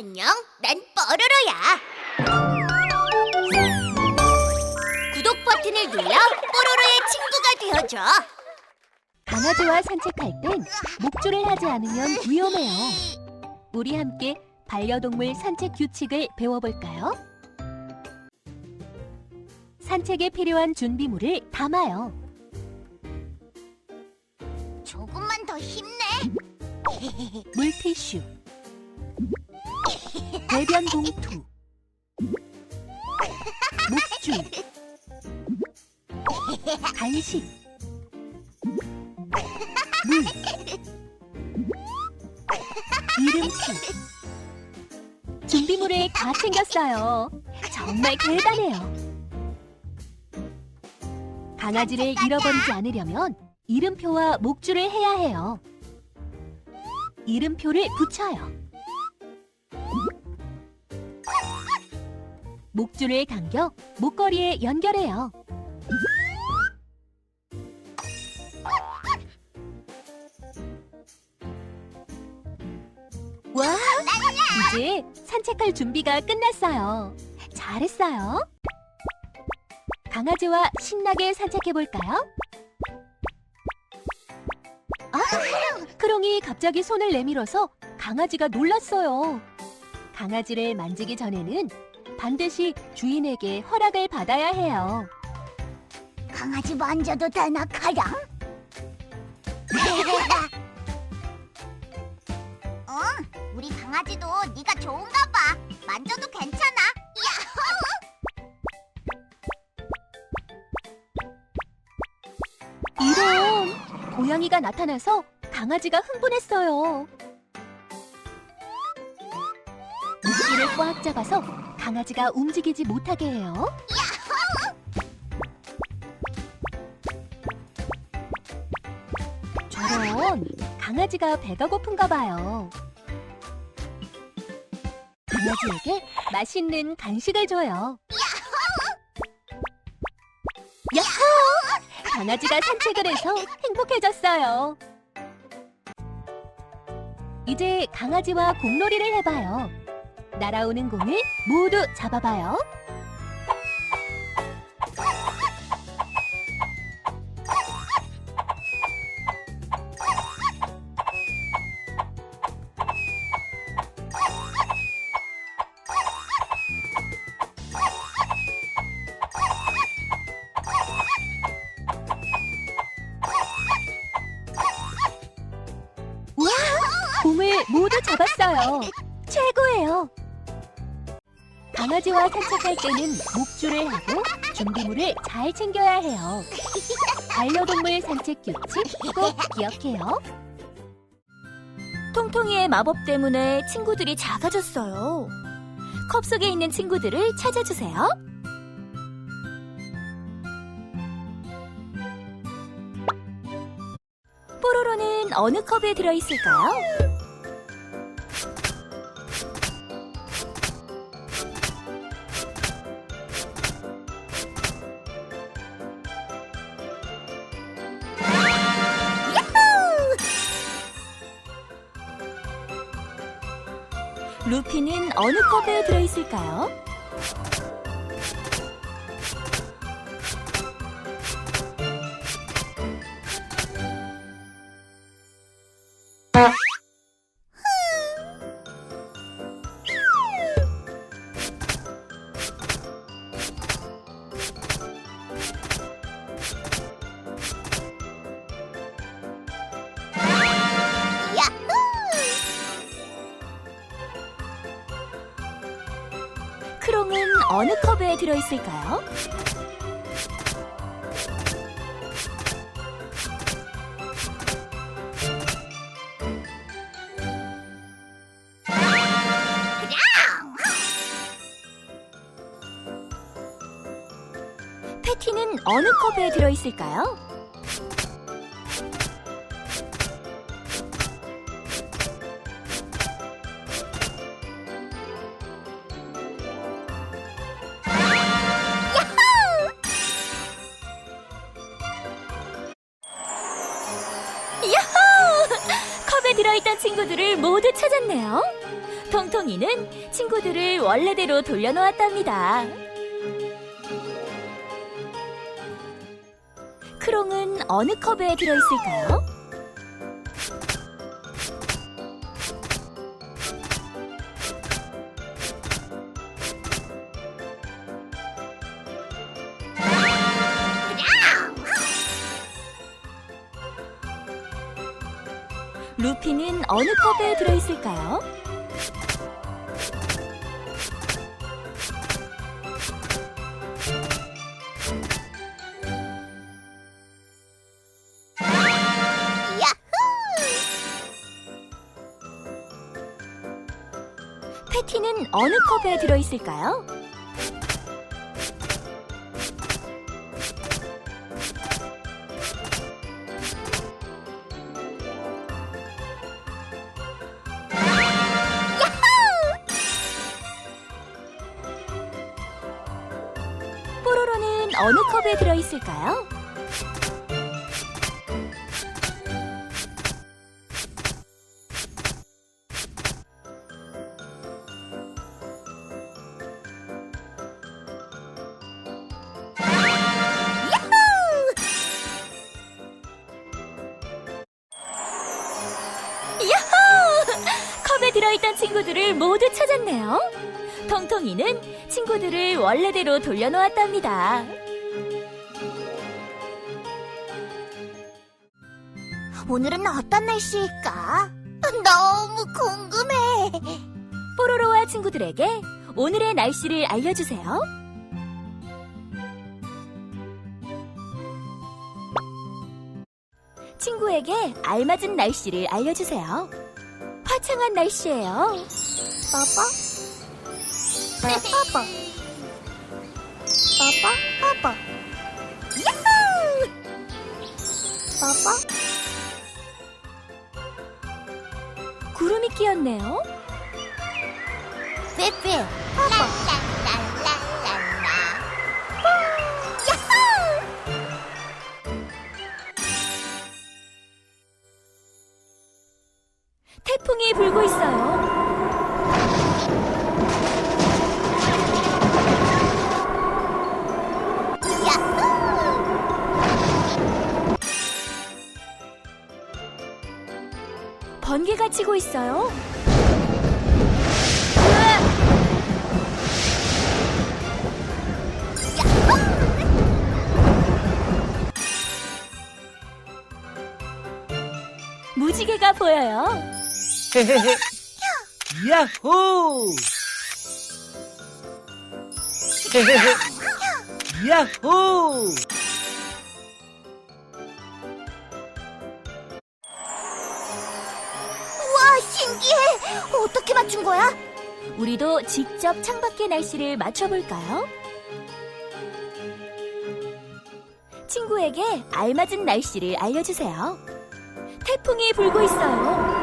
안녕, 난 뽀로로야. 구독 버튼을 눌러 뽀로로의 친구가 되어줘. 강아지와 산책할 땐 목줄을 하지 않으면 위험해요. 우리 함께 반려동물 산책 규칙을 배워볼까요? 산책에 필요한 준비물을 담아요. 조금만 더 힘내. 물티슈, 배변 봉투, 목줄, 간식, 물, 이름표. 준비물을 다 챙겼어요. 정말 대단해요. 강아지를 잃어버리지 않으려면 이름표와 목줄을 해야 해요. 이름표를 붙여요. 목줄을 당겨 목걸이에 연결해요. 와, 이제 산책할 준비가 끝났어요. 잘했어요. 강아지와 신나게 산책해 볼까요? 아, 크롱이 갑자기 손을 내밀어서 강아지가 놀랐어요. 강아지를 만지기 전에는 반드시 주인에게 허락을 받아야 해요. 강아지 만져도 되나, 카랑? 어, 우리 강아지도 네가 좋은가 봐. 만져도 괜찮아. 이런 고양이가 나타나서 강아지가 흥분했어요. 물기를 꽉 잡아서 강아지가 움직이지 못하게 해요. 저런 강아지가 배가 고픈가 봐요. 강아지에게 맛있는 간식을 줘요. 야호! 강아지가 산책을 해서 행복해졌어요. 이제 강아지와 공놀이를 해봐요. 날아오는 공을 모두 잡아봐요. 강아지와 산책할 때는 목줄을 하고 준비물을 잘 챙겨야 해요. 반려동물 산책 규칙 꼭 기억해요. 통통이의 마법 때문에 친구들이 작아졌어요. 컵 속에 있는 친구들을 찾아주세요. 뽀로로는 어느 컵에 들어있을까요? 루피는 어느 컵에 들어있을까요? 패티는 어느 컵에 들어있을까요? 컵에 들어있던 친구들을 모두 찾았네요. 통통이는 친구들을 원래대로 돌려놓았답니다. 어느 컵에 들어있을까요? 루피는 어느 컵에 들어있을까요? 어느 컵에 들어있을까요? 어느 컵에 들어있을까요? 컵에 들어있던 친구들을 모두 찾았네요. 통통이는 친구들을 원래대로 돌려놓았답니다. 오늘은 어떤 날씨일까? 너무 궁금해. 뽀로로와 친구들에게 오늘의 날씨를 알려주세요. 친구에게 알맞은 날씨를 알려주세요. 화창한 날씨예요. 빠빠? 빠빠? 빠빠? 빠빠? 야호! 빠빠? 구름이 끼었네요. 빼빼. 빠빠. 무지개가 보여요. 야호! 야호! 우와, 신기해. 어떻게 맞춘 거야? 우리도 직접 창밖의 날씨를 맞춰볼까요? 친구에게 알맞은 날씨를 알려주세요. 태풍이 불고 있어요.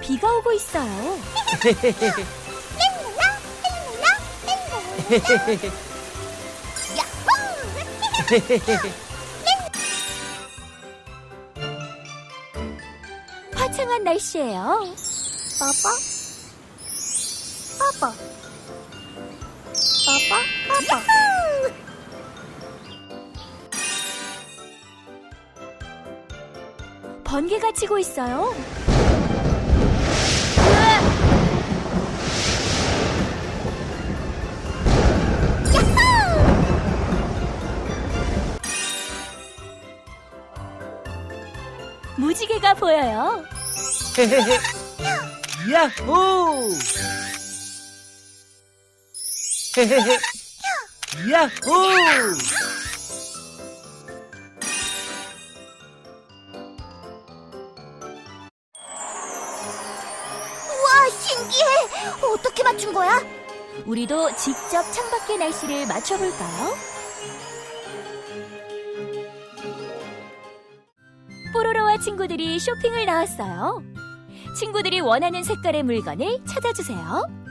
비가 오고 있어요. 화창한 날씨예요. 빠빠? 빠빠? 빠빠? 빠빠? 번개가 치고 있어요. 무지개가 보여요. 야호! 야호! 우와, 신기해. 어떻게 맞춘 거야? 우리도 직접 창밖의 날씨를 맞춰볼까요? 뽀로로와 친구들이 쇼핑을 나왔어요. 친구들이 원하는 색깔의 물건을 찾아주세요.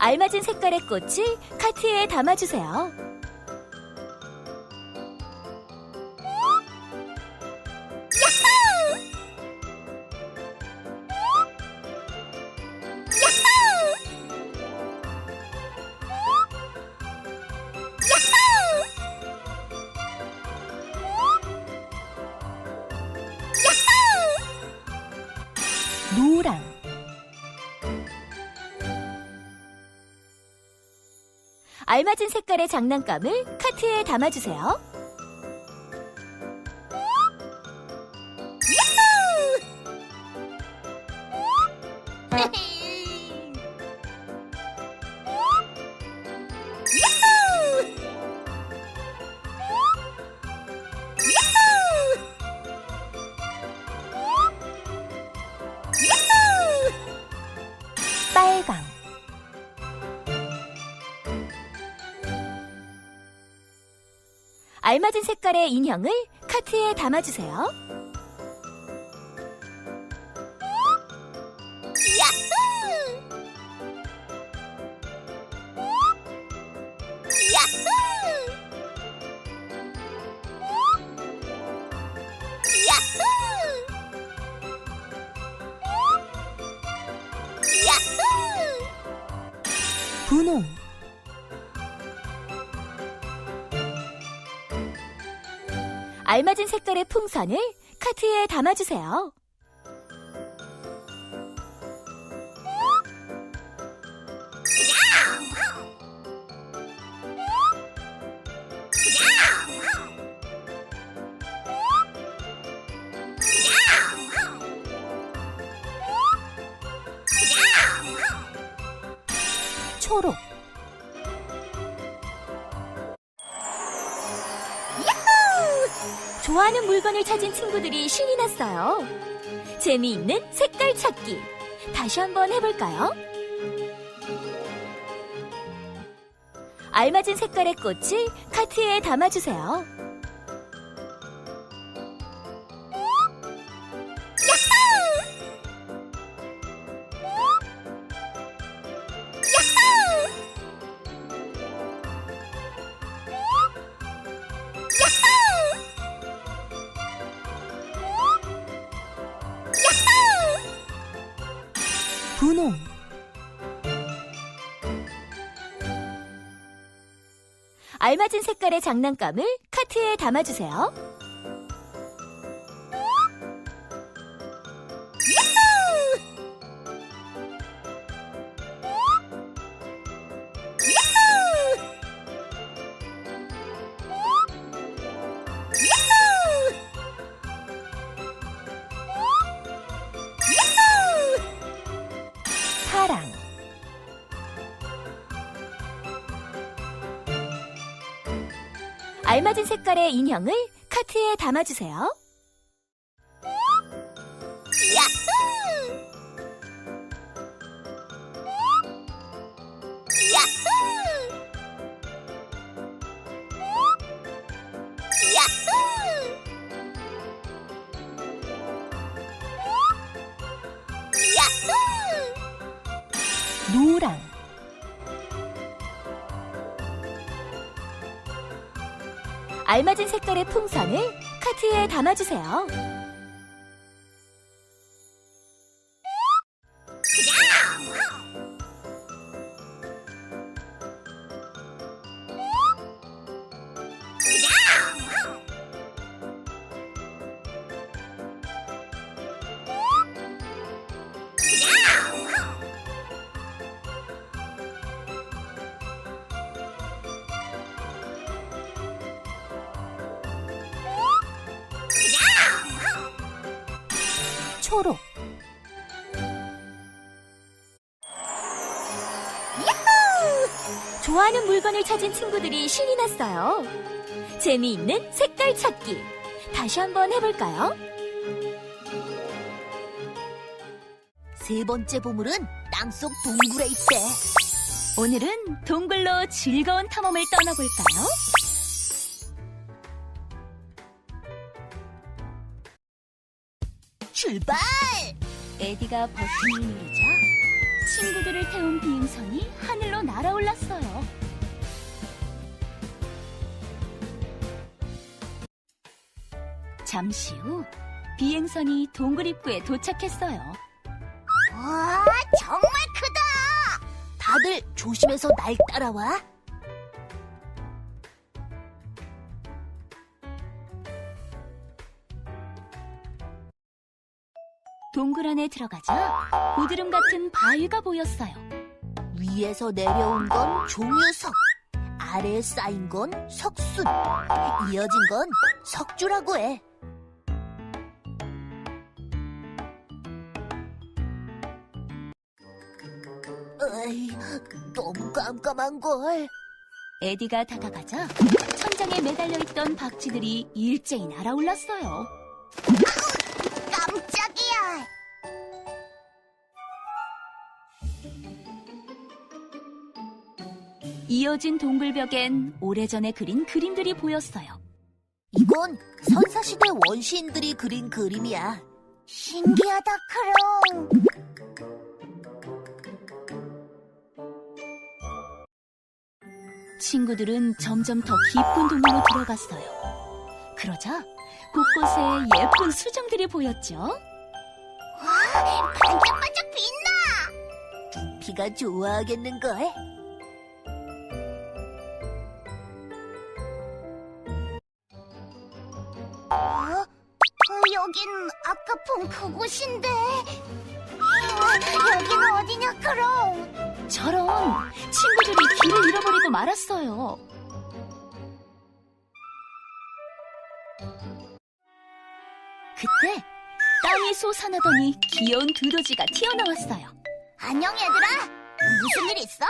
알맞은 색깔의 꽃을 카트에 담아주세요. 알맞은 색깔의 장난감을 카트에 담아주세요. 알맞은 색깔의 인형을 카트에 담아주세요. 알맞은 색깔의 풍선을 카트에 담아주세요. 초록 좋아하는 물건을 찾은 친구들이 신이 났어요. 재미있는 색깔 찾기. 다시 한번 해볼까요? 알맞은 색깔의 꽃을 카트에 담아주세요. 분홍 알맞은 색깔의 장난감을 카트에 담아주세요. 색깔의 인형을 카트에 담아주세요. 알맞은 색깔의 풍선을 카트에 담아주세요. 초록 좋아하는 물건을 찾은 친구들이 신이 났어요. 재미있는 색깔 찾기. 다시 한번 해볼까요? 세 번째 보물은 땅속 동굴에 있대. 오늘은 동굴로 즐거운 탐험을 떠나볼까요? 출발! 에디가 버튼을 누르자 친구들을 태운 비행선이 하늘로 날아올랐어요. 잠시 후 비행선이 동굴 입구에 도착했어요. 와, 정말 크다. 다들 조심해서 날 따라와. 동굴 안에 들어가자 고드름 같은 바위가 보였어요. 위에서 내려온 건 종유석, 아래에 쌓인 건 석순, 이어진 건 석주라고 해. 에이, 너무 깜깜한걸. 에디가 다가가자 천장에 매달려 있던 박쥐들이 일제히 날아올랐어요. 이어진 동굴벽엔 오래전에 그린 그림들이 보였어요. 이건 선사시대 원시인들이 그린 그림이야. 신기하다, 크롱. 친구들은 점점 더 깊은 동굴로 들어갔어요. 그러자 곳곳에 예쁜 수정들이 보였죠. 반짝반짝 빛나. 비가 좋아하겠는걸? 곳인데. 어, 여기는 어디냐, 크롱? 저런 친구들이 길을 잃어버리고 말았어요. 그때 땅이 솟아나더니 귀여운 두더지가 튀어나왔어요. 안녕, 얘들아. 무슨 일 있어?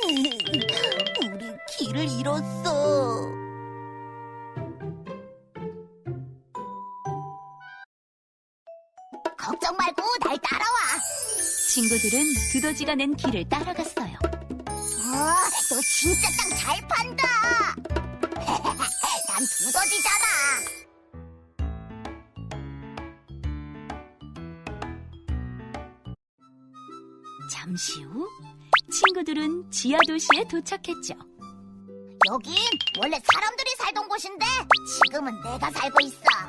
우리 길을 잃었어. 걱정 말고 날 따라와. 친구들은 두더지가 낸 길을 따라갔어요. 어, 너 진짜 땅 잘 판다. 난 두더지잖아. 잠시 후 친구들은 지하 도시에 도착했죠. 여긴 원래 사람들이 살던 곳인데 지금은 내가 살고 있어.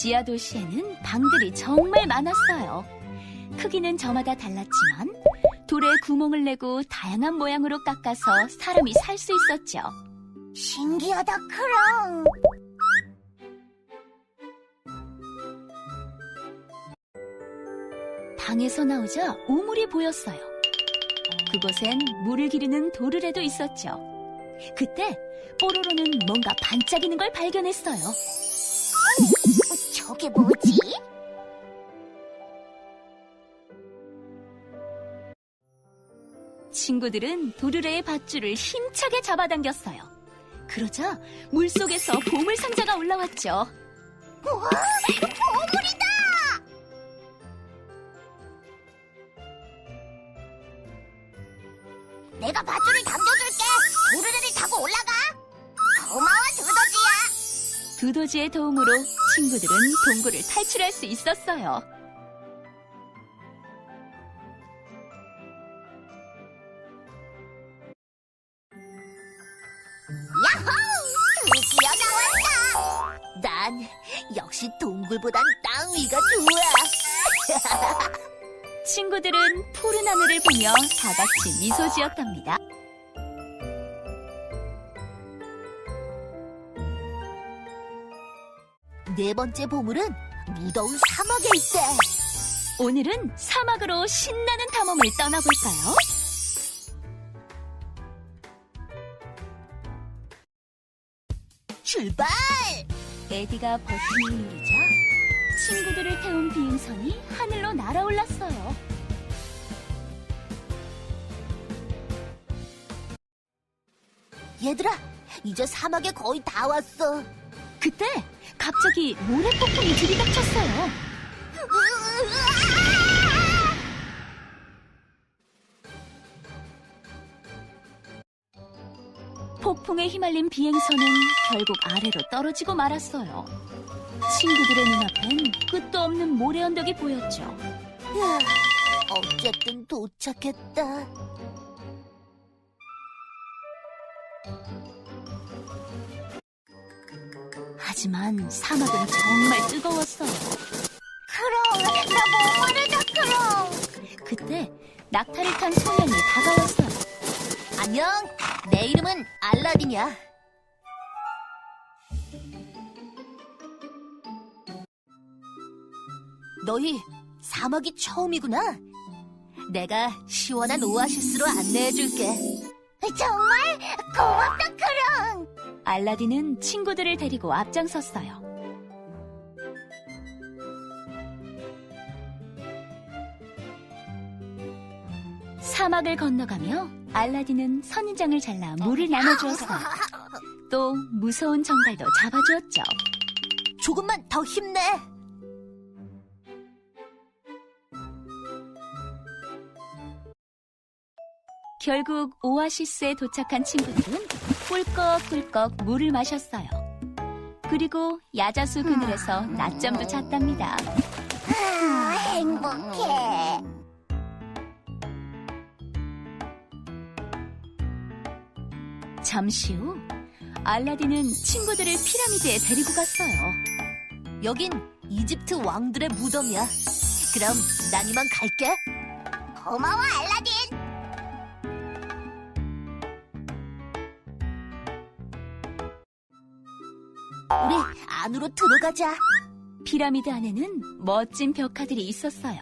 지하 도시에는 방들이 정말 많았어요. 크기는 저마다 달랐지만 돌에 구멍을 내고 다양한 모양으로 깎아서 사람이 살 수 있었죠. 신기하다, 크롱. 방에서 나오자 우물이 보였어요. 그곳엔 물을 기르는 도르래도 있었죠. 그때 뽀로로는 뭔가 반짝이는 걸 발견했어요. 저게 뭐지? 친구들은 도르래의 밧줄을 힘차게 잡아당겼어요. 그러자 물속에서 보물 상자가 올라왔죠. 우와, 보물이다! 내가 밧줄을 당겨줄게. 도르래를 타고 올라가. 고마워, 두더지야. 두더지의 도움으로 친구들은 동굴을 탈출할 수 있었어요. 야호! 드디어 나왔다. 난 역시 동굴보단 땅 위가 좋아. 친구들은 푸른 하늘을 보며 다 같이 미소 지었답니다. 네 번째 보물은 무더운 사막에 있대. 오늘은 사막으로 신나는 탐험을 떠나볼까요? 출발! 에디가 버튼을 누르자 친구들을 태운 비행선이 하늘로 날아올랐어요. 얘들아, 이제 사막에 거의 다 왔어. 그때 갑자기 모래폭풍이 들이닥쳤어요. 폭풍 폭풍에 휘말린 비행선은 결국 아래로 떨어지고 말았어요. 친구들의 눈앞엔 끝도 없는 모래 언덕이 보였죠. 휴, 어쨌든 도착했다. 하지만 사막은 정말 뜨거웠어요. 크롱, 나 목마르다, 크롱. 그때 낙타를 탄 소년이 다가왔어요. 안녕, 내 이름은 알라딘이야. 너희 사막이 처음이구나. 내가 시원한 오아시스로 안내해줄게. 정말 고맙다. 알라딘은 친구들을 데리고 앞장섰어요. 사막을 건너가며 알라딘은 선인장을 잘라 물을 나눠주었어요. 또 무서운 정갈도 잡아주었죠. 조금만 더 힘내. 결국 오아시스에 도착한 친구들은 꿀꺽꿀꺽 물을 마셨어요. 그리고 야자수 그늘에서 낮잠도 잤답니다. 아, 행복해. 잠시 후 알라딘은 친구들을 피라미드에 데리고 갔어요. 여긴 이집트 왕들의 무덤이야. 그럼 난 이만 갈게. 고마워, 알라딘. 안으로 들어가자. 피라미드 안에는 멋진 벽화들이 있었어요.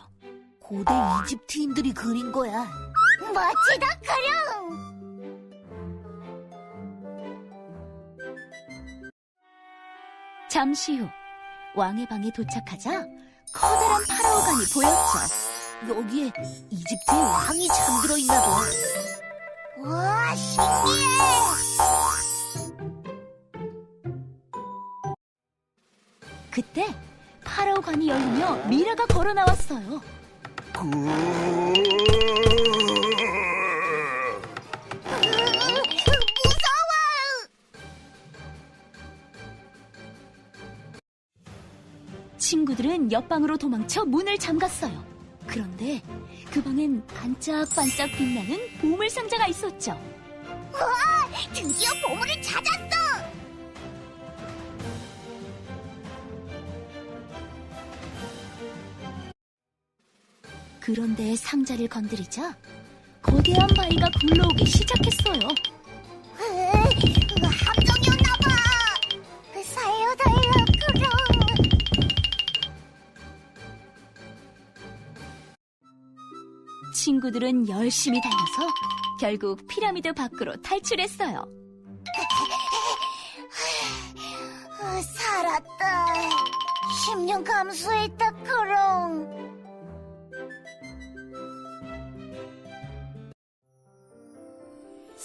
고대 이집트인들이 그린 거야. 멋지다, 크룡. 잠시 후 왕의 방에 도착하자 커다란 파라오관이 보였죠. 여기에 이집트의 왕이 잠들어 있나 봐. 와, 신기해. 그때 파라오관이 열리며 미라가 걸어 나왔어요. 친구들은 옆방으로 도망쳐 문을 잠갔어요. 그런데 그 방엔 반짝반짝 빛나는 보물 상자가 있었죠. 와, 드디어 보물을 찾았어. 그런데 상자를 건드리자 거대한 바위가 굴러오기 시작했어요. 으, 함정이었나봐. 살려달라, 크롱. 친구들은 열심히 달려서 결국 피라미드 밖으로 탈출했어요. 아, 살았다. 10년 감수했다, 크롱.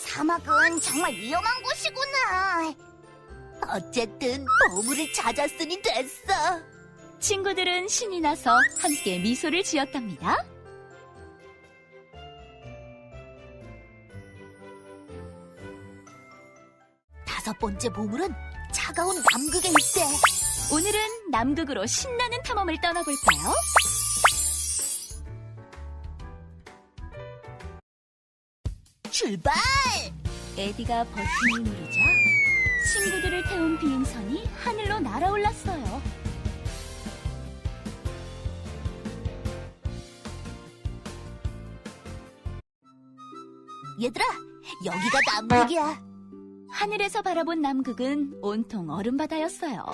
사막은 정말 위험한 곳이구나. 어쨌든 보물을 찾았으니 됐어. 친구들은 신이 나서 함께 미소를 지었답니다. 다섯 번째 보물은 차가운 남극에 있대. 오늘은 남극으로 신나는 탐험을 떠나볼까요? 출발! 에디가 버튼을 누르자 친구들을 태운 비행선이 하늘로 날아올랐어요. 얘들아, 여기가 남극이야. 하늘에서 바라본 남극은 온통 얼음바다였어요.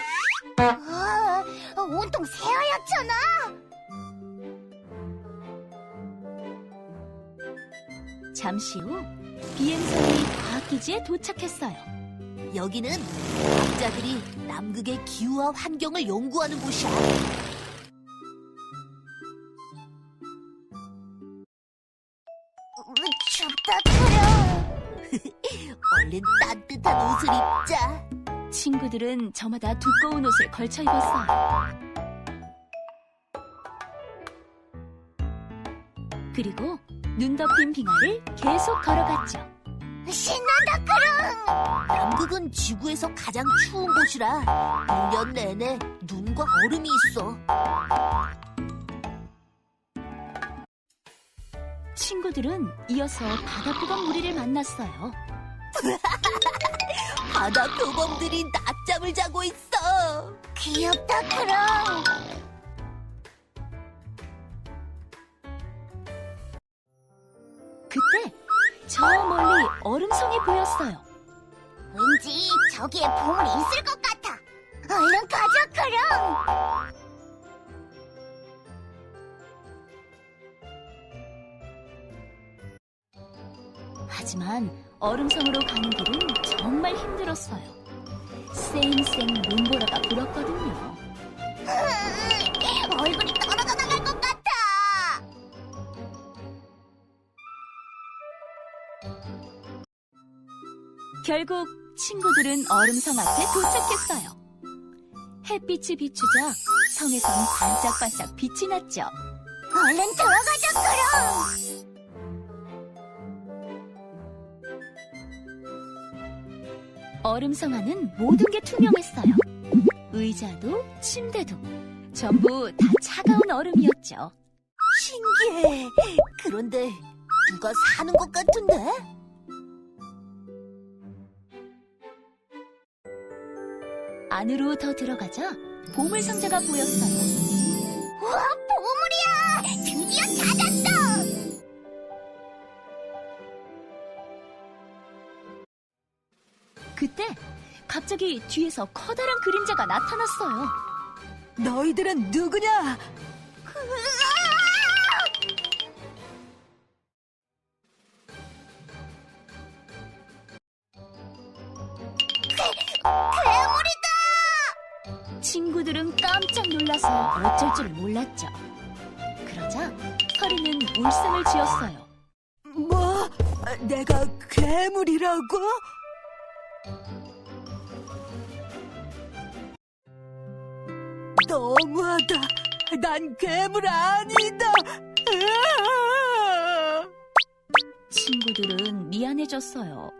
아, 온통 새하얗잖아. 잠시 후 비행선이 과학기지에 도착했어요. 여기는 과학자들이 남극의 기후와 환경을 연구하는 곳이야. 춥다 그려. 얼른 따뜻한 옷을 입자. 친구들은 저마다 두꺼운 옷을 걸쳐 입었어요. 그리고 눈 덮인 빙하를 계속 걸어갔죠. 신난다, 크롱! 남극은 지구에서 가장 추운 곳이라 1년 내내 눈과 얼음이 있어. 친구들은 이어서 바다 표범 무리를 만났어요. 바다 표범들이 낮잠을 자고 있어. 귀엽다, 크롱! 그때 저 멀리 얼음성이 보였어요. 왠지 저기에 보물이 있을 것 같아. 얼른 가자, 크롱! 하지만 얼음성으로 가는 길은 정말 힘들었어요. 쌩쌩 눈보라가 불었거든요. 결국 친구들은 얼음성 앞에 도착했어요. 햇빛이 비추자 성에선 반짝반짝 빛이 났죠. 얼른 들어가자, 크롱. 얼음성 안은 모든 게 투명했어요. 의자도 침대도 전부 다 차가운 얼음이었죠. 신기해. 그런데 누가 사는 것 같은데? 안으로 더 들어가자 보물 상자가 보였어요. 우와, 보물이야! 드디어 찾았어! 그때 갑자기 뒤에서 커다란 그림자가 나타났어요. 너희들은 누구냐? 친구들은 깜짝 놀라서 어쩔 줄 몰랐죠. 그러자 서리는 울상을 지었어요. 뭐? 내가 괴물이라고? 너무하다. 난 괴물 아니다. 친구들은 미안해졌어요.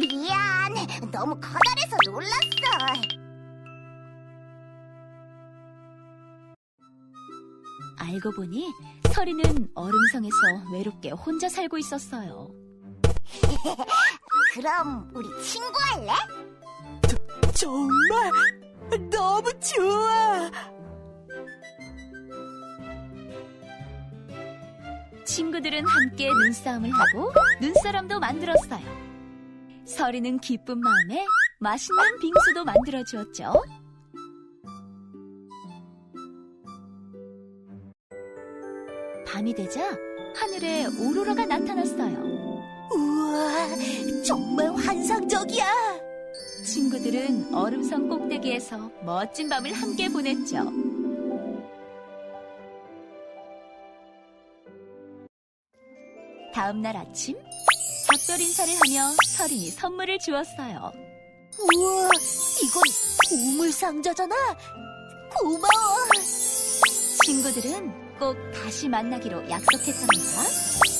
미, 미안. 너무 커다래서 놀랐어. 알고 보니 서리는 얼음성에서 외롭게 혼자 살고 있었어요. 그럼 우리 친구 할래? 정말 너무 좋아. 친구들은 함께 눈싸움을 하고 눈사람도 만들었어요. 서리는 기쁜 마음에 맛있는 빙수도 만들어 주었죠. 밤이 되자 하늘에 오로라가 나타났어요. 우와, 정말 환상적이야. 친구들은 얼음성 꼭대기에서 멋진 밤을 함께 보냈죠. 다음 날 아침 작별 인사를 하며 서린이 선물을 주었어요. 우와, 이건 보물 상자잖아. 고마워. 친구들은 꼭 다시 만나기로 약속했답니다.